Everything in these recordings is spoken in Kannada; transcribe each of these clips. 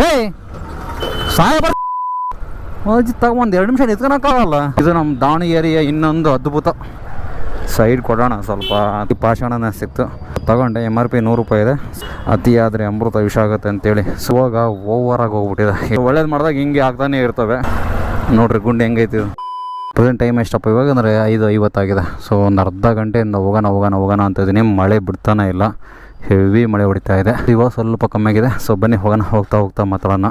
ಹೇ ಸಾಹೇಬ ಅಜ್ಜಿ ತಗೊಂಡು ಎರಡು ನಿಮಿಷ ನಿಂತ್ಕೊಳಕ್ಕಾಗಲ್ಲ ಇದು ನಮ್ಮ ದಾವಣಗೆರೆಯ ಇನ್ನೊಂದು ಅದ್ಭುತ ಸೈಡ್ ಕೊಡೋಣ ಸ್ವಲ್ಪ. ಅತಿ ಪಾಷಾಣನೇ ಸಿಕ್ತು. ತಗೊಂಡೆ ಎಂ ಆರ್ ಪಿ ನೂರು ರೂಪಾಯಿ ಇದೆ. ಅತಿ ಆದರೆ ಅಮೃತ ವಿಷ ಆಗುತ್ತೆ ಅಂತೇಳಿ. ಸುವಾಗ ಓವರ್ ಓವರಾಗಿ ಹೋಗ್ಬಿಟ್ಟಿದೆ. ಒಳ್ಳೇದು ಮಾಡಿದಾಗ ಹಿಂಗೆ ಆಗ್ತಾನೆ ಇರ್ತವೆ. ನೋಡ್ರಿ ಗುಂಡಿ ಹೆಂಗೈತಿ ಪ್ರೆಸೆಂಟ್ ಟೈಮ್ ಎಷ್ಟಪ್ಪ ಇವಾಗ ಅಂದರೆ ಐದು ಐವತ್ತಾಗಿದೆ. ಸೊ ಒಂದು ಅರ್ಧ ಗಂಟೆಯಿಂದ ಹೋಗೋಣ ಹೋಗೋಣ ಹೋಗೋಣ ಅಂತ ಇದ್ದೀನಿ. ಮಳೆ ಬಿಡ್ತಾನೆ ಇಲ್ಲ. ಹೆವಿ ಮಳೆ ಹೊಡಿತಾ ಇದೆ. ಇವಾಗ ಸ್ವಲ್ಪ ಕಮ್ಮಿ ಆಗಿದೆ. ಸೊ ಬನ್ನಿ, ಹೋಗೋಣ, ಹೋಗ್ತಾ ಹೋಗ್ತಾ ಮಾತಾಡೋಣ.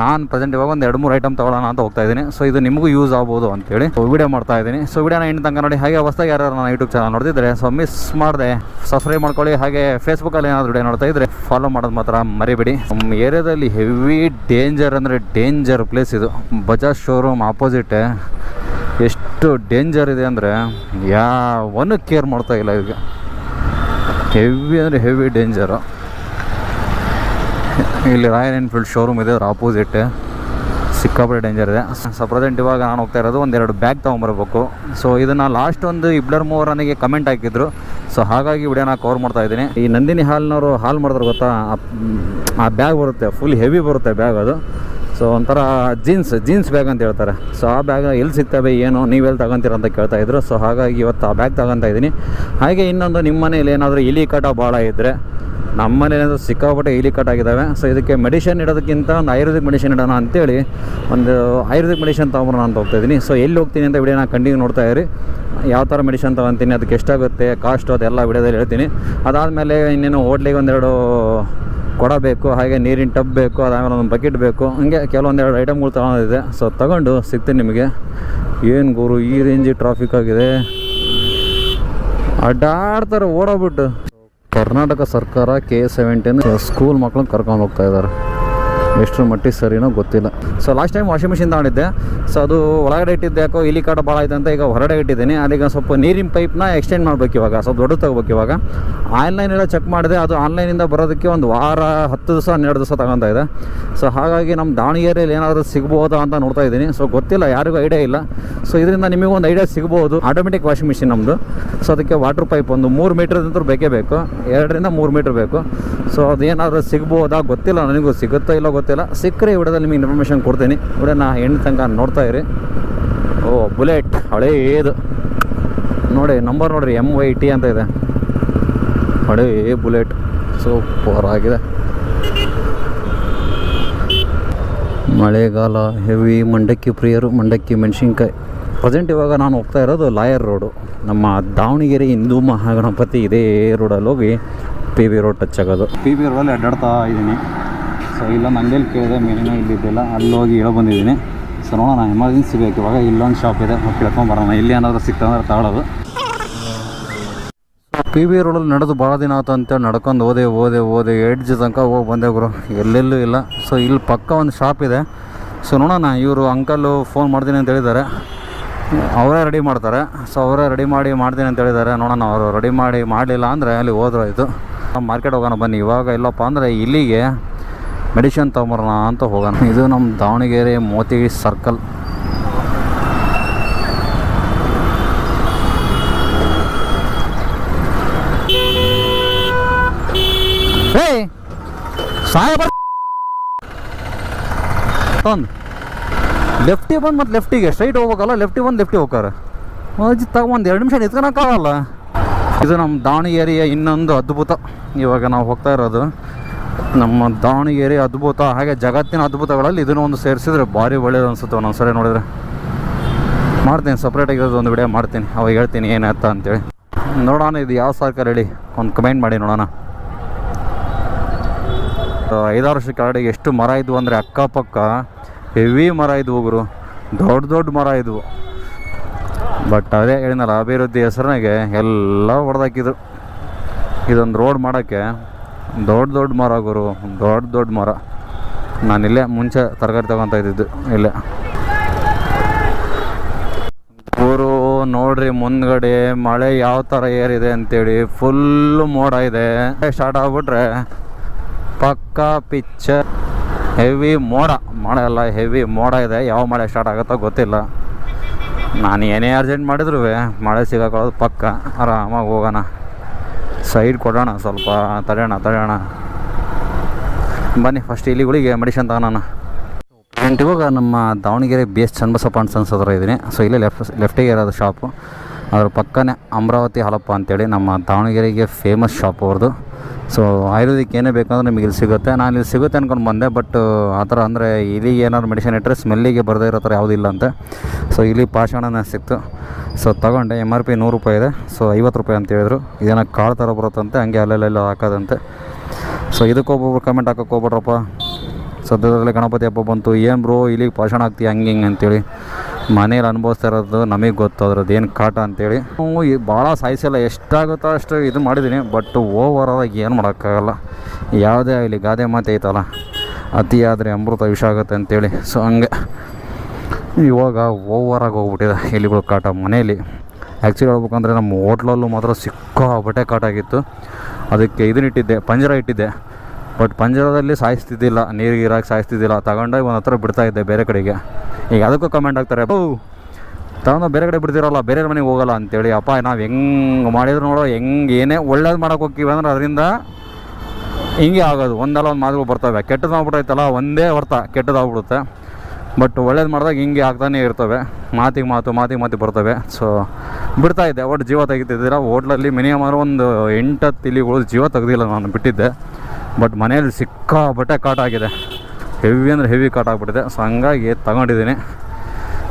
ನಾನು ಪ್ರೆಸೆಂಟ್ ಇವಾಗ ಒಂದು ಎರಡು ಮೂರು ಐಟಮ್ ತಗೊಳ್ಳೋಣ ಅಂತ ಹೋಗ್ತಾ ಇದ್ದೀನಿ. ಸೊ ಇದು ನಿಮಗೂ ಯೂಸ್ ಆಗ್ಬೋದು ಅಂತೇಳಿ. ವಿಡಿಯೋ ಮಾಡ್ತಾ ಇದ್ದೀನಿ. ಸೊ ವಿಡಿಯೋನ ಎಂಟು ತನಕ ನೋಡಿ, ಹಾಗೆ ಹೊಸ್ದಾಗಿ ಯಾರು ನಾನು ಯೂಟ್ಯೂಬ್ ಚಾನಲ್ ನೋಡ್ತಿದ್ರೆ ಸೊ ಮಿಸ್ ಮಾಡಿದೆ ಸಬ್ಸ್ಕ್ರೈಬ್ ಮಾಡ್ಕೊಳ್ಳಿ. ಹಾಗೆ ಫೇಸ್ಬುಕ್ಕಲ್ಲಿ ಏನಾದರೂ ವಿಡಿಯೋ ನೋಡ್ತಾ ಇದ್ರೆ ಫಾಲೋ ಮಾಡೋದು ಮಾತ್ರ ಮರಿಬೇಡಿ. ನಮ್ಮ ಏರಿಯಾದಲ್ಲಿ ಹೆವಿ ಡೇಂಜರ್ ಅಂದರೆ ಡೇಂಜರ್ ಪ್ಲೇಸ್ ಇದು. ಬಜಾಜ್ ಶೋರೂಮ್ ಆಪೋಸಿಟ್ ಎಷ್ಟು ಡೇಂಜರ್ ಇದೆ ಅಂದರೆ ಯಾವನ್ನು ಕೇರ್ ಮಾಡ್ತಾ ಇಲ್ಲ ಈಗ ಹೆವಿ ಅಂದರೆ ಹೆವಿ ಡೇಂಜರು ಇಲ್ಲಿ ರಾಯಲ್ ಎನ್ಫೀಲ್ಡ್ ಶೋರೂಮ್ ಇದೆ, ಅದ್ರ ಆಪೋಸಿಟ್ ಸಿಕ್ಕಾಪಟ್ಟೆ ಡೇಂಜರ್ ಇದೆ. ಸೊ ಪ್ರೆಸೆಂಟ್ ಇವಾಗ ನಾನು ಹೋಗ್ತಾ ಇರೋದು ಒಂದೆರಡು ಬ್ಯಾಗ್ ತೊಗೊಂಬರ್ಬೇಕು. ಸೊ ಇದನ್ನು ಲಾಸ್ಟ್ ಒಂದು ಇಬ್ಲರ್ ಮೂವರ್ ನನಗೆ ಕಮೆಂಟ್ ಹಾಕಿದ್ರು. ಸೊ ಹಾಗಾಗಿ ವಿಡಿಯೋನ ಕವರ್ ಮಾಡ್ತಾ ಇದ್ದೀನಿ. ಈ ನಂದಿನಿ ಹಾಲ್ನವರು ಹಾಲ್ ಮಾಡಿದ್ರೆ ಗೊತ್ತಾ? ಆ- ಆ ಬ್ಯಾಗ್ ಬರುತ್ತೆ ಫುಲ್ ಹೆವಿ ಬರುತ್ತೆ ಬ್ಯಾಗ್ ಅದು. ಸೊ ಒಂಥರ ಜೀನ್ಸ್ ಜೀನ್ಸ್ ಬ್ಯಾಗ್ ಅಂತ ಹೇಳ್ತಾರೆ. ಸೊ ಆ ಬ್ಯಾಗ್ ಎಲ್ಲಿ ಸಿಗ್ತವೆ, ಏನು, ನೀವೆಲ್ಲಿ ತಗೊಂತೀರ ಅಂತ ಕೇಳ್ತಾ ಇದ್ರು. ಸೊ ಹಾಗಾಗಿ ಇವತ್ತು ಆ ಬ್ಯಾಗ್ ತಗೊತಾ ಇದ್ದೀನಿ. ಹಾಗೆ ಇನ್ನೊಂದು ನಿಮ್ಮ ಮನೇಲಿ ಏನಾದರೂ ಇಲಿ ಕಟ ಭಾಳ ಇದ್ದರೆ ನಮ್ಮ ಮನೇಲಿ ಸಿಕ್ಕಾಪಟ್ಟೆ ಇಲಿ ಕಟ್ ಆಗಿದ್ದಾವೆ ಸೊ ಇದಕ್ಕೆ ಮೆಡಿಷನ್ ಇಡೋದಕ್ಕಿಂತ ಒಂದು ಆಯುರ್ವೇದಿಕ್ ಮೆಡಿಷನ್ ಇಡೋಣ ಅಂತೇಳಿ ಒಂದು ಆಯುರ್ವೇದಿಕ್ ಮೆಡಿಷನ್ ತೊಗೊಂಬರೋಣ ಅಂತ ಇದ್ದೀನಿ. ಸೊ ಎಲ್ಲಿ ಹೋಗ್ತೀನಿ ಅಂತ ವಿಡಿಯೋನ ಕಂಟಿನ್ಯೂ ನೋಡ್ತಾ ಇರಿ. ಯಾವ ಥರ ಮೆಡಿಷನ್ ತೊಗೊತೀನಿ, ಅದಕ್ಕೆ ಎಷ್ಟಾಗುತ್ತೆ ಕಾಸ್ಟು ಅದೆಲ್ಲ ವಿಡಿಯೋದಲ್ಲಿ ಹೇಳ್ತೀನಿ. ಅದಾದಮೇಲೆ ಇನ್ನೇನು ಹೋಟ್ಲಿಗೆ ಒಂದೆರಡು ಕೊಡ ಬೇಕು ಹಾಗೆ ನೀರಿನ ಟಬ್ ಬೇಕು ಅದಾದಮೇಲೆ ಒಂದು ಬಕೆಟ್ ಬೇಕು. ಹಂಗೆ ಕೆಲವೊಂದೆರಡು ಐಟಮ್ಗಳು ತಗೊಂಡಿದೆ ಸೊ ತಗೊಂಡು ಸಿಗ್ತೀನಿ ನಿಮಗೆ. ಏನು ಗುರು, ಈ ರೇಂಜಿ ಟ್ರಾಫಿಕ್ ಆಗಿದೆ. ಅಡ್ಡಾಡ್ತಾರೆ, ಓಡೋಗ್ಬಿಟ್ಟು. ಕರ್ನಾಟಕ ಸರ್ಕಾರ ಕೆ ಸೆವೆಂಟೀನ್ ಸ್ಕೂಲ್ ಮಕ್ಳನ್ನ ಕರ್ಕೊಂಡು ಹೋಗ್ತಾ ಇದ್ದಾರೆ. ಎಷ್ಟರ ಮಟ್ಟಿಗೆ ಸರಿನೋ ಗೊತ್ತಿಲ್ಲ. So last time washing machine ತಗೊಂಡಿದ್ದೆ. ಸೊ ಅದು ಒಳಗಡೆ ಇಟ್ಟಿದ್ದೆ. ಯಾಕೋ ಇಲಿ ಕಾಟ ಭಾಳ ಆಯ್ತು ಅಂತ ಈಗ ಹೊರಗಡೆ ಇಟ್ಟಿದ್ದೀನಿ. ಅದೀಗ ಸ್ವಲ್ಪ ನೀರಿನ ಪೈಪ್ನ ಎಕ್ಸ್ಟೆಂಡ್ ಮಾಡ್ಬೇಕು ಇವಾಗ. ಸ್ವಲ್ಪ ದೊಡ್ಡ ತಗೋಬೇಕು ಇವಾಗ. ಆನ್ಲೈನ್ ಎಲ್ಲ ಚೆಕ್ ಮಾಡಿದೆ. ಅದು ಆನ್ಲೈನಿಂದ ಬರೋದಕ್ಕೆ ಒಂದು ವಾರ, ಹತ್ತು ದಿವಸ, ಹನ್ನೆರಡು ದಿವಸ ತಗೊತಾ ಇದೆ. ಸೊ ಹಾಗಾಗಿ ನಮ್ಮ ದಾವಣಗೆರೆಯಲ್ಲಿ ಏನಾದರೂ ಸಿಗ್ಬೋದಾ ಅಂತ ನೋಡ್ತಾ ಇದ್ದೀನಿ. ಸೊ ಗೊತ್ತಿಲ್ಲ. ಯಾರಿಗೂ ಐಡಿಯಾ ಇಲ್ಲ. ಸೊ ಇದರಿಂದ ನಿಮಗೆ ಒಂದು ಐಡಿಯಾ ಸಿಗ್ಬೋದು. ಆಟೋಮೆಟಿಕ್ ವಾಷಿಂಗ್ ಮಿಷಿನ್ ನಮ್ಮದು ಸೊ ಅದಕ್ಕೆ ವಾಟರ್ ಪೈಪ್ ಒಂದು ಮೂರು ಮೀಟ್ರ್ ಬೇಕೇ ಬೇಕು. ಎರಡರಿಂದ ಮೂರು ಮೀಟ್ರ್ ಬೇಕು. ಸೊ ಅದೇನಾದರೂ ಸಿಗ್ಬೋದಾ ಗೊತ್ತಿಲ್ಲ. ನನಗೂ ಸಿಗುತ್ತೋ ಇಲ್ಲೋ ಗೊತ್ತಿಲ್ಲ. ಸಿಕ್ಕರೆ ಈ ವಿಡಿಯೋದಲ್ಲಿ ನಿಮಗೆ ಇನ್ಫಾರ್ಮೇಷನ್ ಕೊಡ್ತೀನಿ. ವಿಡಿಯೋನ ಹೆಣ್ಣು ತನಕ ನೋಡ್ತಾ ಇರಿ. ಓ, ಬುಲೆಟ್, ಹಳೇದು. ನೋಡಿ ನಂಬರ್ ನೋಡಿರಿ ಎಂ ವೈ ಟಿ ಅಂತ ಇದೆ. ಹಳೇ ಬುಲೆಟ್. ಸೂಪರ್ ಆಗಿದೆ. ಮಳೆಗಾಲ, ಹೆವಿ ಮಂಡಕ್ಕಿ ಪ್ರಿಯರು, ಮಂಡಕ್ಕಿ ಮೆಣಸಿನ್ಕಾಯಿ. ಪ್ರೆಸೆಂಟ್ ಇವಾಗ ನಾನು ಹೋಗ್ತಾ ಇರೋದು ಲಾಯರ್ ರೋಡು. ನಮ್ಮ ದಾವಣಗೆರೆ ಹಿಂದೂ ಮಹಾಗಣಪತಿ ಇದೇ ರೋಡಲ್ಲಿ ಹೋಗಿ ಪಿ ಬಿ ರೋಡ್ ಟಚ್ ಆಗೋದು. ಪಿ ಬಿ ರೋಡಲ್ಲಿ ಅಡ್ಡಾಡ್ತಾ ಇದ್ದೀನಿ. ಸೊ ಇಲ್ಲೊಂದು ಅಂಗಡಿಯಲ್ಲಿ ಕೇಳಿದೆ, ಮೇಲಿನ ಇಲ್ಲಿದ್ದಿಲ್ಲ ಅಲ್ಲಿ ಹೋಗಿ ಹೇಳ ಬಂದಿದ್ದೀನಿ. ಸೊ ನೋಡೋಣ ಎಮರ್ಜೆನ್ಸಿ ಬೇಕು. ಇವಾಗ ಇಲ್ಲೊಂದು ಶಾಪ್ ಇದೆ. ಕೇಳ್ಕೊಂಬರೋಣ ಇಲ್ಲಿ ಏನಾದರೂ ಸಿಕ್ತಂದ್ರೆ ತಗೊಳ್ಳೋದು. ಪಿ ವಿ ರೋಡಲ್ಲಿ ನಡೆದು ಭಾಳ ದಿನ ಆಯ್ತು ಅಂತೇಳಿ ನಡ್ಕೊಂಡು ಹೋದೆ ಹೋದೆ ಓದೆ ಎಡ್ಜ್ ತನಕ ಹೋಗಿ ಬಂದೆ ಗುರು. ಎಲ್ಲೆಲ್ಲೂ ಇಲ್ಲ. ಸೊ ಇಲ್ಲಿ ಪಕ್ಕ ಒಂದು ಶಾಪ್ ಇದೆ. ಸೊ ನೋಡೋಣ, ಇವರು ಅಂಕಲ್ಲು ಫೋನ್ ಮಾಡ್ತೀನಿ ಅಂತ ಹೇಳಿದ್ದಾರೆ. ಅವರೇ ರೆಡಿ ಮಾಡ್ತಾರೆ. ಸೊ ಅವರೇ ರೆಡಿ ಮಾಡಿ ಮಾಡ್ತೀನಿ ಅಂತ ಹೇಳಿದ್ದಾರೆ. ನೋಡೋಣ, ಅವರು ರೆಡಿ ಮಾಡಿ ಮಾಡಲಿಲ್ಲ ಅಂದರೆ ಅಲ್ಲಿ ಹೋದ್ರಾಯ್ತು. ಮಾರ್ಕೆಟ್ ಹೋಗೋಣ ಬನ್ನಿ. ಇವಾಗ ಇಲ್ಲಪ್ಪ ಅಂದರೆ ಇಲ್ಲಿಗೆ ಮೆಡಿಷನ್ ತೊಗೊಂಬರೋಣ ಅಂತ ಹೋಗೋಣ. ಇದು ನಮ್ಮ ದಾವಣಗೆರೆ ಮೋತಿ ಸರ್ಕಲ್ ಒಂದು ಲೆಫ್ಟಿಗೆ ಬಂದು ಮತ್ತು ಲೆಫ್ಟಿಗೆ ಸ್ಟ್ರೈಟ್ ಹೋಗ್ಬೇಕಲ್ಲ ಲೆಫ್ಟಿಗೆ ಬಂದು ಲೆಫ್ಟಿಗೆ ಹೋಗ್ತಾರೆ. ತಗೊಂಡು ಎರಡು ನಿಮಿಷ ನಿಂತ್ಕೊಳಕ್ಕಾಗಲ್ಲ ಇದು ನಮ್ಮ ದಾವಣಗೆರೆಯ ಇನ್ನೊಂದು ಅದ್ಭುತ. ಇವಾಗ ನಾವು ಹೋಗ್ತಾ ಇರೋದು ನಮ್ಮ ದಾವಣಗೆರೆ ಅದ್ಭುತ ಹಾಗೆ ಜಗತ್ತಿನ ಅದ್ಭುತಗಳಲ್ಲಿ ಇದನ್ನು ಒಂದು ಸೇರಿಸಿದ್ರೆ ಭಾರಿ ಒಳ್ಳೇದು ಅನಿಸುತ್ತೆ ಒಂದೊಂದ್ಸರಿ ನೋಡಿದ್ರೆ. ಮಾಡ್ತೀನಿ ಸಪ್ರೇಟಾಗಿರೋದು ಒಂದು ವಿಡಿಯೋ ಮಾಡ್ತೀನಿ. ಅವಾಗ ಹೇಳ್ತೀನಿ ಏನಾಯ್ತ ಅಂತೇಳಿ. ನೋಡೋಣ, ಇದು ಯಾವ ಸರ್ಕಾರ ಹೇಳಿ? ಒಂದು ಕಮೆಂಟ್ ಮಾಡಿ ನೋಡೋಣ. ಐದಾರು ವರ್ಷ ಕೆಳಗಡೆ ಎಷ್ಟು ಮರ ಇದ್ವು ಅಂದರೆ ಅಕ್ಕಪಕ್ಕ ಹೆವಿ ಮರ ಇದ್ವು ಗುರು. ದೊಡ್ಡ ದೊಡ್ಡ ಮರ ಇದ್ವು. ಬಟ್ ಅದೇ ಹೇಳಿನಲ್ಲ ಅಭಿವೃದ್ಧಿ ಹೆಸರಿನಾಗೆ ಎಲ್ಲ ಹೊಡೆದಾಕಿದ್ರು ಇದೊಂದು ರೋಡ್ ಮಾಡೋಕ್ಕೆ ದೊಡ್ಡ ದೊಡ್ಡ ಮರ ಗುರು, ದೊಡ್ಡ ದೊಡ್ಡ ಮರ. ಇಲ್ಲೇ ಮುಂಚೆ ತರಕಾರಿ ತಗೊಂತ ಇದ್ದಿದ್ದು, ಇಲ್ಲೇ. ಗುರು, ನೋಡ್ರಿ ಮುಂದ್ಗಡೆ ಮಳೆ ಯಾವ ಥರ ಏರಿದೆ ಅಂತೇಳಿ ಫುಲ್ಲು ಮೋಡ ಇದೆ. ಸ್ಟಾರ್ಟ್ ಆಗ್ಬಿಟ್ರೆ ಪಕ್ಕ ಪಿಚ್ಚರ್ ಹೆವಿ ಮೋಡ. ಮಳೆ ಎಲ್ಲ ಹೆವಿ ಮೋಡ ಇದೆ. ಯಾವ ಮಳೆ ಸ್ಟಾರ್ಟ್ ಆಗುತ್ತೋ ಗೊತ್ತಿಲ್ಲ. ನಾನು ಏನೇ ಅರ್ಜೆಂಟ್ ಮಾಡಿದ್ರು ಮಳೆ ಸಿಗಾಕೊಳ್ಳೋದು ಪಕ್ಕ. ಆರಾಮಾಗಿ ಹೋಗೋಣ. ಸೈಡ್ ಕೊಡೋಣ ಸ್ವಲ್ಪ, ತಡೆಯೋಣ ತಡೆಯೋಣ. ಬನ್ನಿ ಫಸ್ಟ್ ಇಲಿಗಳಿಗೆ ಮೆಡಿಷನ್ ತಗೋಣ ಇವಾಗ ನಮ್ಮ Davanagere B S Channabasappa sons ಹತ್ರ ಇದ್ದೀನಿ. ಸೊ ಇಲ್ಲೇ ಲೆಫ್ಟ್ ಲೆಫ್ಟಿಗೆ ಇರೋದು ಶಾಪು ಅದ್ರ ಪಕ್ಕನೇ ಅಮರಾವತಿ ಹಾಲಪ್ಪ ಅಂತೇಳಿ ನಮ್ಮ ದಾವಣಗೆರೆಗೆ ಫೇಮಸ್ ಶಾಪ್ ಅವ್ರದ್ದು ಸೊ ಆಯುರ್ವೇದಿಕ್ ಏನೇ ಬೇಕಂದ್ರೆ ನಿಮಗೆ ಇಲ್ಲಿ ಸಿಗುತ್ತೆ. ನಾನು ಇಲ್ಲಿ ಸಿಗುತ್ತೆ ಅನ್ಕೊಂಡು ಬಂದೆ ಬಟ್ ಆ ಥರ ಅಂದರೆ ಇಲ್ಲಿ ಏನಾದ್ರು ಮೆಡಿಸಿನ್ ಇಟ್ಟರೆ ಸ್ಮೆಲ್ಲಿಗೆ ಬರದೇ ಇರೋ ಥರ ಯಾವುದೂ ಇಲ್ಲ ಅಂತೆ. ಸೊ ಇಲ್ಲಿ ಪಾಷಾಣನೇ ಸಿಕ್ತು. ಸೊ ತಗೊಂಡೆ ಎಂ ಆರ್ ಪಿ ನೂರು ರೂಪಾಯಿ ಇದೆ. ಸೊ ಐವತ್ತು ರೂಪಾಯಿ ಅಂತ ಹೇಳಿದ್ರು. ಇದೇನೋ ಕಾಳು ಥರ ಬರುತ್ತಂತೆ, ಹಂಗೆ ಅಲ್ಲೆಲ್ಲ ಹಾಕೋದಂತೆ. ಸೊ ಇದಕ್ಕೆ ಒಬ್ಬೊಬ್ರು ಕಮೆಂಟ್ ಹಾಕೋಕೆ ಹೋಗ್ಬಿಟ್ರಪ್ಪ. ಸದ್ಯದಲ್ಲೇ ಗಣಪತಿ ಹಬ್ಬ ಬಂತು. ಏನು ಬ್ರೋ ಇಲ್ಲಿಗೆ ಪಾಷಾಣ ಆಗ್ತೀಯ, ಹಂಗೆ ಹಿಂಗೆ ಅಂತೇಳಿ. ಮನೇಲಿ ಅನುಭವಿಸ್ತಾ ಇರೋದು ನಮಗೆ ಗೊತ್ತು, ಅದ್ರದ್ದು ಏನು ಕಾಟ ಅಂತೇಳಿ. ನಾವು ಭಾಳ ಸಾಯಿಸಿಲ್ಲ ಎಷ್ಟಾಗುತ್ತೋ ಅಷ್ಟು ಇದು ಮಾಡಿದ್ದೀನಿ ಬಟ್ ಓವರ್ ಆಗಿ ಏನು ಮಾಡೋಕ್ಕಾಗಲ್ಲ. ಯಾವುದೇ ಆಗಲಿ, ಗಾದೆ ಮಾತು ಐತಲ್ಲ, ಅತಿ ಆದರೆ ಅಮೃತ ವಿಷ ಆಗುತ್ತೆ ಅಂತೇಳಿ. ಸೊ ಹಂಗೆ. ಇವಾಗ ಓವರಾಗಿ ಹೋಗ್ಬಿಟ್ಟಿದೆ ಎಲ್ಲಿಗಳು ಕಾಟ ಮನೇಲಿ. ಆ್ಯಕ್ಚುಲಿ ಹೇಳ್ಬೇಕಂದ್ರೆ ನಮ್ಮ ಹೋಟ್ಲಲ್ಲೂ ಮಾತ್ರ ಸಿಕ್ಕಾಬಟ್ಟೆ ಕಾಟ ಆಗಿತ್ತು. ಅದಕ್ಕೆ ಇದನ್ನಿಟ್ಟಿದ್ದೆ ಪಂಜರ ಇಟ್ಟಿದ್ದೆ. ಬಟ್ ಪಂಜರದಲ್ಲಿ ಸಾಯಿಸ್ತಿದ್ದಿಲ್ಲ ನೀರಿಗೆ ಇರಾಕ್ ಸಾಯಿಸ್ತಿದ್ದಿಲ್ಲ. ತಗೊಂಡೋಗಿ ಒಂದು ಹತ್ರ ಬಿಡ್ತಾ ಇದ್ದೆ ಬೇರೆ ಕಡೆಗೆ. ಈಗ ಅದಕ್ಕೂ ಕಮೆಂಟ್ ಆಗ್ತಾರೆ ಓ ತಗೊಂಡು ಬೇರೆ ಕಡೆ ಬಿಡ್ತಿರಲ್ಲ, ಬೇರೆ ಮನೆಗೆ ಹೋಗಲ್ಲ ಅಂತೇಳಿ. ಅಪ್ಪ, ನಾವು ಹೆಂಗೆ ಮಾಡಿದ್ರು ನೋಡೋ, ಹೆಂಗೆ ಏನೇ ಒಳ್ಳೇದು ಮಾಡೋಕೆ ಹೋಗ್ತೀವಿ ಅಂದ್ರೆ ಅದರಿಂದ ಹಿಂಗೆ ಆಗೋದು. ಒಂದಲ್ಲ ಒಂದು ಮಾತುಗಳು ಬರ್ತವೆ. ಕೆಟ್ಟದ್ದು ಆಗ್ಬಿಟ್ಟೈತಲ್ಲ ಒಂದೇ ಹೊರ್ತ ಕೆಟ್ಟದಾಗ್ಬಿಡುತ್ತೆ ಬಟ್ ಒಳ್ಳೇದು ಮಾಡಿದಾಗ ಹಿಂಗೆ ಆಗ್ತಾನೆ ಇರ್ತವೆ. ಮಾತಿಗೆ ಮಾತು, ಮಾತಿಗೆ ಮಾತಿಗೆ ಬರ್ತವೆ. ಸೊ ಬಿಡ್ತಾ ಇದ್ದೆ. ಒಟ್ಟು ಜೀವ ತೆಗಿತಿದ್ದೀರ? ಹೋಟ್ಲಲ್ಲಿ ಮಿನಿಮಮ್ ಆದ್ರೂ ಒಂದು ಎಂಟತ್ತು ಇಲಿಗಳು ಜೀವ ತೆಗ್ದಿಲ್ಲ ನಾನು ಬಿಟ್ಟಿದ್ದೆ. ಬಟ್ ಮನೇಲಿ ಸಿಕ್ಕಾಬಟ್ಟೆ ಕಾಟ ಆಗಿದೆ ಹೆವಿ ಅಂದರೆ ಹೆವಿ ಕಟ್ ಆಗಿಬಿಟ್ಟಿದೆ. ಸೊ ಹಂಗಾಗಿ ತಗೊಂಡಿದ್ದೀನಿ.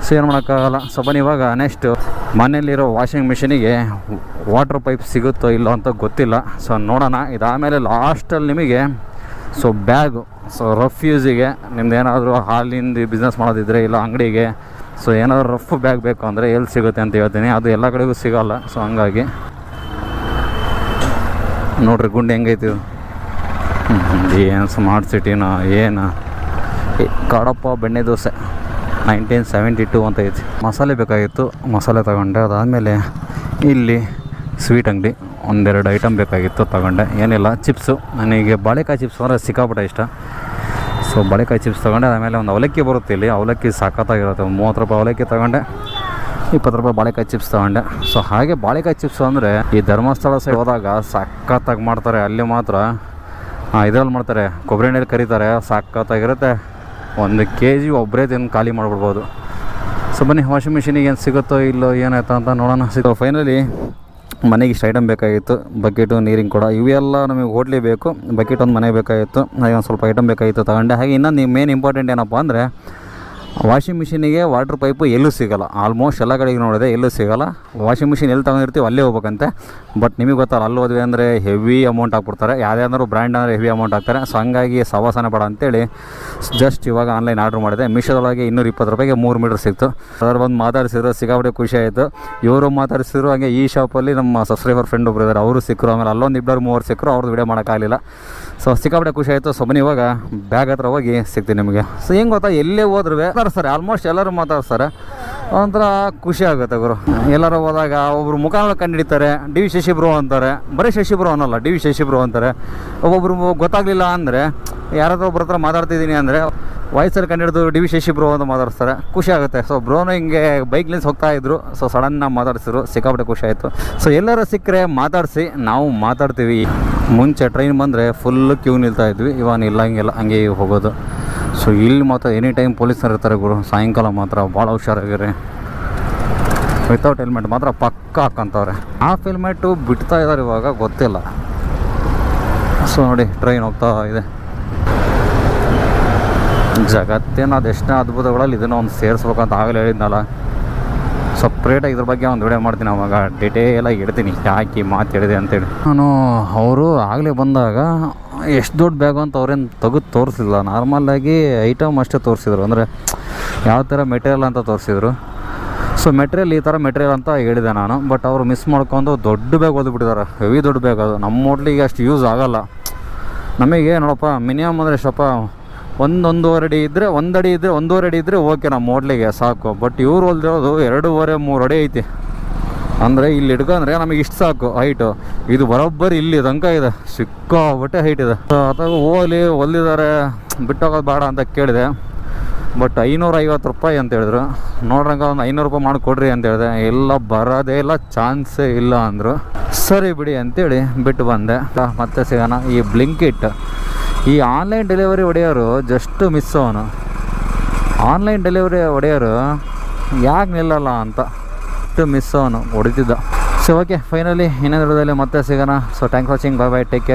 ಸೊ ಏನು ಮಾಡೋಕ್ಕಾಗಲ್ಲ. ಸೊ ಬನ್ನಿ, ಇವಾಗ ನೆಕ್ಸ್ಟ್ ಮನೆಯಲ್ಲಿರೋ ವಾಷಿಂಗ್ ಮಿಷಿನಿಗೆ ವಾಟ್ರ್ ಪೈಪ್ ಸಿಗುತ್ತೋ ಇಲ್ಲೋ ಅಂತ ಗೊತ್ತಿಲ್ಲ. ಸೊ ನೋಡೋಣ. ಇದಾದಮೇಲೆ ಲಾಸ್ಟಲ್ಲಿ ನಿಮಗೆ ಸೊ ಬ್ಯಾಗು ಸೊ ರಫ್ ಯೂಸಿಗೆ ನಿಮ್ದು ಏನಾದರೂ ಹಾಲಿಂದ ಬಿಸ್ನೆಸ್ ಮಾಡೋದಿದ್ರೆ ಇಲ್ಲ ಅಂಗಡಿಗೆ ಸೊ ಏನಾದರೂ ರಫ್ ಬ್ಯಾಗ್ ಬೇಕು ಅಂದರೆ ಎಲ್ಲಿ ಸಿಗುತ್ತೆ ಅಂತ ಹೇಳ್ತೀನಿ. ಅದು ಎಲ್ಲ ಕಡೆಗೂ ಸಿಗೋಲ್ಲ. ಸೊ ಹಂಗಾಗಿ. ನೋಡ್ರಿ, ಗುಂಡಿ ಹೆಂಗೈತಿ ಏನು ಸ್ಮಾರ್ಟ್ ಸಿಟಿನಾ ಏನು? ಕಾಡಪ್ಪ ಬೆಣ್ಣೆ ದೋಸೆ ನೈನ್ಟೀನ್ ಸೆವೆಂಟಿ ಟು ಅಂತ ಐತಿ. ಮಸಾಲೆ ಬೇಕಾಗಿತ್ತು, ಮಸಾಲೆ ತಗೊಂಡೆ, ಅದಾದಮೇಲೆ ಇಲ್ಲಿ ಸ್ವೀಟ್ ಅಂಗಡಿ, ಒಂದೆರಡು ಐಟಮ್ ಬೇಕಾಗಿತ್ತು ತಗೊಂಡೆ. ಏನಿಲ್ಲ ಚಿಪ್ಸು ನನಗೆ ಬಾಳೆಕಾಯಿ ಚಿಪ್ಸ್ ಅಂದರೆ ಸಿಕ್ಕಾಪಟ್ಟೆ ಇಷ್ಟ. ಸೊ ಬಾಳೆಕಾಯಿ ಚಿಪ್ಸ್ ತೊಗೊಂಡೆ, ಆಮೇಲೆ ಒಂದು ಅವಲಕ್ಕಿ ಬರುತ್ತೆ ಇಲ್ಲಿ. ಅವಲಕ್ಕಿ ಸಾಕತ್ತಾಗಿರುತ್ತೆ ಒಂದು ಮೂವತ್ತು ರೂಪಾಯಿ ಅವಲಕ್ಕಿ ತೊಗೊಂಡೆ, ಇಪ್ಪತ್ತು ರೂಪಾಯಿ ಬಾಳೆಕಾಯಿ ಚಿಪ್ಸ್ ತೊಗೊಂಡೆ. ಸೊ ಹಾಗೆ ಬಾಳೆಕಾಯಿ ಚಿಪ್ಸ್ ಅಂದರೆ ಈ ಧರ್ಮಸ್ಥಳ ಸೈಡ್ ಹೋದಾಗ ಸಖತ್ತಾಗಿ ಮಾಡ್ತಾರೆ. ಅಲ್ಲಿ ಮಾತ್ರ ಇದರಲ್ಲಿ ಮಾಡ್ತಾರೆ. ಕೊಬ್ಬರಿ ಎಣ್ಣೆಲಿ ಕರೀತಾರೆ. ಸಖತ್ತಾಗಿರುತ್ತೆ ಒಂದು ಕೆ ಜಿ ಒಬ್ಬರೇ ತಿಂದು ಖಾಲಿ ಮಾಡಿಬಿಡ್ಬೋದು. ಸೊ ಬನ್ನಿ ವಾಷಿಂಗ್ ಮಿಷಿನಿಗೆ ಏನು ಸಿಗುತ್ತೋ ಇಲ್ಲೋ ಏನಾಯ್ತು ಅಂತ ನೋಡೋಣ. ಸಿಗೋ ಫೈನಲಿ ಮನೆಗೆ ಇಷ್ಟು ಐಟಮ್ ಬೇಕಾಗಿತ್ತು ಬಕೆಟು ನೀರಿನ ಕೂಡ, ಇವೆಲ್ಲ ನಮಗೆ ಹೋಟ್ಲಿ ಬೇಕು ಬಕೆಟ್ ಒಂದು ಮನೆ ಬೇಕಾಗಿತ್ತು ಹಾಗೆ ಒಂದು ಸ್ವಲ್ಪ ಐಟಮ್ ಬೇಕಾಗಿತ್ತು ತಗೊಂಡೆ. ಹಾಗೆ ಇನ್ನೊಂದು ಮೇನ್ ಇಂಪಾರ್ಟೆಂಟ್ ಏನಪ್ಪ ಅಂದರೆ ವಾಷಿಂಗ್ ಮಿಷಿನಿಗೆ ವಾಟ್ರ್ ಪೈಪು ಎಲ್ಲೂ ಸಿಗೋಲ್ಲ. ಆಲ್ಮೋಸ್ಟ್ ಎಲ್ಲ ಕಡೆಗೆ ನೋಡಿದೆ ಎಲ್ಲೂ ಸಿಗೋಲ್ಲ. ವಾಷಿಂಗ್ ಮಿಷಿನ್ ಎಲ್ಲಿ ತಗೊಂಡಿರ್ತೀವಿ ಅಲ್ಲೇ ಹೋಗ್ಬೇಕಂತೆ. ಬಟ್ ನಿಮಗೆ ಗೊತ್ತಲ್ಲ, ಅಲ್ಲಿ ಹೋದ್ವಿ ಅಂದರೆ ಹೆವಿ ಅಮೌಂಟ್ ಹಾಕ್ಬಿಡ್ತಾರೆ. ಯಾವುದೇ ಅಂದರೂ ಬ್ರ್ಯಾಂಡ್ ಅಂದರೆ ಹೆವಿ ಅಮೌಂಟ್ ಹಾಕ್ತಾರೆ. ಸೊ ಹಂಗಾಗಿ ಸವಾಸನೆ ಬೇಡ ಅಂತೇಳಿ ಜಸ್ಟ್ ಇವಾಗ ಆನ್ಲೈನ್ ಆರ್ಡ್ರ್ ಮಾಡಿದೆ. ಮೀಶೋದೊಳಗೆ ಇನ್ನೂರು ಇಪ್ಪತ್ತು ರೂಪಾಯಿಗೆ ಮೂರು ಮೀಟ್ರ್ ಸಿಕ್ತು. ಅದರ ಬಂದು ಮಾತಾಡಿಸಿದ್ರು ಸಿಗಾಬಿಟ್ಟು ಖುಷಿ ಆಯಿತು. ಇವರು ಮಾತಾಡಿಸಿದ್ರು, ಹಾಗೆ ಈ ಶಾಪಲ್ಲಿ ನಮ್ಮ ಸಬ್ಸ್ಕ್ರೈಬರ್ ಫ್ರೆಂಡ್ ಒಬ್ರು ಅವರು ಸಿಕ್ಕರು. ಆಮೇಲೆ ಅಲ್ಲೊಂದು ಇಬ್ಬರು ಮೂವರು ಸಿಕ್ಕರು, ಅವ್ರದ್ದು ವಿಡಿಯೋ ಮಾಡೋಕ್ಕಾಗಲಿಲ್ಲ. ಸೊ ಸಿಕ್ಕಾಪಟ್ಟೆ ಖುಷಿ ಆಯಿತು. ಸೊ ಬನ್ನಿ, ಇವಾಗ ಬ್ಯಾಗ್ ಹತ್ರ ಹೋಗಿ ಸಿಗ್ತೀನಿ ನಿಮಗೆ. ಸೊ ಹೆಂಗೆ ಗೊತ್ತಾ? ಎಲ್ಲೇ ಹೋದ್ರು ಮಾತಾಡ್ತಾರೆ ಆಲ್ಮೋಸ್ಟ್ ಎಲ್ಲರೂ ಮಾತಾಡ್ತಾರೆ. ಒಂಥರ ಖುಷಿ ಆಗುತ್ತೆ ಗುರು. ಎಲ್ಲರೂ ಹೋದಾಗ ಒಬ್ಬರು ಮುಖ ಕಂಡಿಡಿತಾರೆ. ಡಿ ವಿ ಶಶಿಬ್ರು ಅಂತಾರೆ. ಬರೀ ಶಶಿಬ್ರು ಅನ್ನಲ್ಲ, ಡಿ ವಿ ಶಶಿಬ್ರು ಅಂತಾರೆ. ಒಬ್ಬೊಬ್ರು ಗೊತ್ತಾಗಲಿಲ್ಲ ಅಂದರೆ ಯಾರಾದ್ರೂ ಒಬ್ಬರ ಹತ್ರ ಮಾತಾಡ್ತಿದ್ದೀನಿ ಅಂದರೆ ವಯಸ್ಸಲ್ಲಿ ಕಂಡಿಡಿದು ಡಿ ವಿ ಶಶಿ ಬ್ರೋ ಅಂತ ಮಾತಾಡ್ತಾರೆ ಖುಷಿ ಆಗುತ್ತೆ. ಸೊ ಬ್ರೋನು ಹಿಂಗೆ ಬೈಕ್ಲಿಂದ ಹೋಗ್ತಾ ಇದ್ರು. ಸೊ ಸಡನ್ನಾಗಿ ಮಾತಾಡಿಸಿದ್ರು. ಸಿಕ್ಕಾಪಟ್ಟೆ ಖುಷಿ ಆಯಿತು. ಸೊ ಎಲ್ಲರೂ ಸಿಕ್ಕರೆ ಮಾತಾಡಿಸಿ, ನಾವು ಮಾತಾಡ್ತೀವಿ. ಮುಂಚೆ ಟ್ರೈನ್ ಬಂದರೆ ಫುಲ್ಲು ಕ್ಯೂ ನಿಲ್ತಾ ಇದ್ವಿ. ಇವಾಗ ನಿಲ್ಲಂಗಿಲ್ಲ ಹಂಗೆ ಹೋಗೋದು. ಸೊ ಇಲ್ಲಿ ಮಾತ್ರ ಎನಿ ಟೈಮ್ ಪೊಲೀಸರು ಇರ್ತಾರೆ ಗುರು. ಸಾಯಂಕಾಲ ಮಾತ್ರ ಭಾಳ ಹುಷಾರಾಗಿರಿ. ವಿತೌಟ್ ಹೆಲ್ಮೆಟ್ ಮಾತ್ರ ಪಕ್ಕ ಹಾಕಂತವ್ರೆ. ಹಾಫ್ ಹೆಲ್ಮೆಟ್ಟು ಬಿಡ್ತಾ ಇದ್ದಾರೆ ಇವಾಗ, ಗೊತ್ತಿಲ್ಲ. ಸೊ ನೋಡಿ ಟ್ರೈನ್ ಹೋಗ್ತಾ ಇದೆ. ಜಗತ್ತೇನು ಅದೆಷ್ಟೇ ಅದ್ಭುತಗಳಲ್ಲಿ ಇದನ್ನು ಒಂದು ಸೇರಿಸ್ಬೇಕಂತ ಆಗಲೇ ಹೇಳಿದ್ನಲ್ಲ. ಸಪ್ರೇಟಾಗಿ ಇದ್ರ ಬಗ್ಗೆ ಒಂದು ವಿಡಿಯೋ ಮಾಡ್ತೀನಿ, ಅವಾಗ ಡಿಟೇಲಾಗಿ ಇಡ್ತೀನಿ, ಯಾಕೆ ಮಾತು ಹೇಳಿದೆ ಅಂತೇಳಿ. ನಾನು ಅವರು ಆಗಲೇ ಬಂದಾಗ ಎಷ್ಟು ದೊಡ್ಡ ಬ್ಯಾಗು ಅಂತ ಅವ್ರೇನು ತೆಗೆದು ತೋರಿಸಿಲ್ಲ. ನಾರ್ಮಲ್ಲಾಗಿ ಐಟಮ್ ಅಷ್ಟೇ ತೋರಿಸಿದ್ರು. ಅಂದರೆ ಯಾವ ಥರ ಮೆಟೀರಿಯಲ್ ಅಂತ ತೋರಿಸಿದ್ರು. ಸೊ ಮೆಟೀರಿಯಲ್ ಈ ಥರ ಮೆಟೀರಿಯಲ್ ಅಂತ ಹೇಳಿದೆ ನಾನು. ಬಟ್ ಅವರು ಮಿಸ್ ಮಾಡ್ಕೊಂಡು ದೊಡ್ಡ ಬ್ಯಾಗ್ ಓದ್ಬಿಟ್ಟಿದ್ದಾರೆ ಹೆವಿ ದೊಡ್ಡ ಬ್ಯಾಗ್ ಅದು. ನಮ್ಮ ಹೋಟ್ಲಿಗೆ ಅಷ್ಟು ಯೂಸ್ ಆಗೋಲ್ಲ. ನಮಗೆ ನೋಡಪ್ಪ ಮಿನಿಮಮ್ ಅಂದರೆ ಎಷ್ಟಪ್ಪ ಒಂದು ಒಂದೂವರೆ ಅಡಿ ಇದ್ದರೆ ಒಂದಡಿ ಇದ್ದರೆ ಒಂದೂವರೆ ಅಡಿ ಇದ್ದರೆ ಓಕೆ ನಮ್ಮ ಮೋಡ್ಲಿಗೆ ಸಾಕು. ಬಟ್ ಇವ್ರು ಹೊಲ್ದಿರೋದು ಎರಡೂವರೆ ಮೂರು ಅಡಿ ಐತಿ. ಅಂದರೆ ಇಲ್ಲಿ ಹಿಡ್ಕೊಂಡ್ರೆ ನಮಗೆ ಇಷ್ಟು ಸಾಕು ಹೈಟು ಇದು ಬರೋಬ್ಬರಿ ಇಲ್ಲಿ ತನಕ ಇದೆ. ಸಿಕ್ಕಾಬಟ್ಟೆ ಹೈಟ್ ಇದೆ. ಅಥವಾ ಹೋಗಲಿ ಹೊಲ್ದಿದ್ದಾರೆ ಬಿಟ್ಟೋಗೋದು ಬೇಡ ಅಂತ ಕೇಳಿದೆ. ಬಟ್ ಐನೂರ ಐವತ್ತು ರೂಪಾಯಿ ಅಂತ ಹೇಳಿದ್ರು. ನೋಡ್ರಂಗ ಒಂದು ಐನೂರು ರೂಪಾಯಿ ಮಾಡಿ ಕೊಡ್ರಿ ಅಂತ ಹೇಳಿದೆ. ಎಲ್ಲ ಬರೋದೇ ಇಲ್ಲ, ಚಾನ್ಸೇ ಇಲ್ಲ ಅಂದರು. ಸರಿ ಬಿಡಿ ಅಂತೇಳಿ ಬಿಟ್ಟು ಬಂದೆ. ಮತ್ತೆ ಸಿಗೋಣ ಈ ಬ್ಲಿಂಕಿಟ್ ಈ ಆನ್ಲೈನ್ ಡೆಲಿವರಿ ಹೊಡೆಯೋರು ಜಸ್ಟ್ ಮಿಸ್ ಅವನು. ಆನ್ಲೈನ್ ಡೆಲಿವರಿ ಹೊಡೆಯೋರು ಯಾಕೆ ನಿಲ್ಲಲ್ಲ ಅಂತ ಮಿಸ್ ಅವನು ಹೊಡಿತಿದ್ದ. ಸೊ ಓಕೆ ಫೈನಲಿ ಇನ್ನೊಂದು ಮತ್ತೆ ಸಿಗೋಣ. So thanks watching bye bye take care